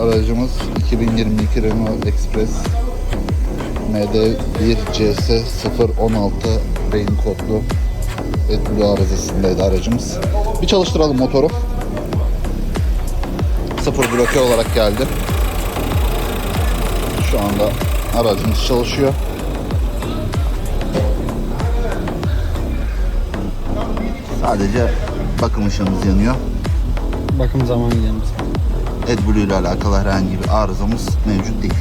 Aracımız 2022 Renault Express MD1 CS 016 Rain kodlu AdBlue arızasındaydı aracımız. Bir çalıştıralım motoru. Sıfır bloke olarak geldi. Şu anda aracımız çalışıyor. Sadece bakım ışığımız yanıyor. Bakım zamanı gelmiş. AdBlue ile alakalı herhangi bir arızamız mevcut değil.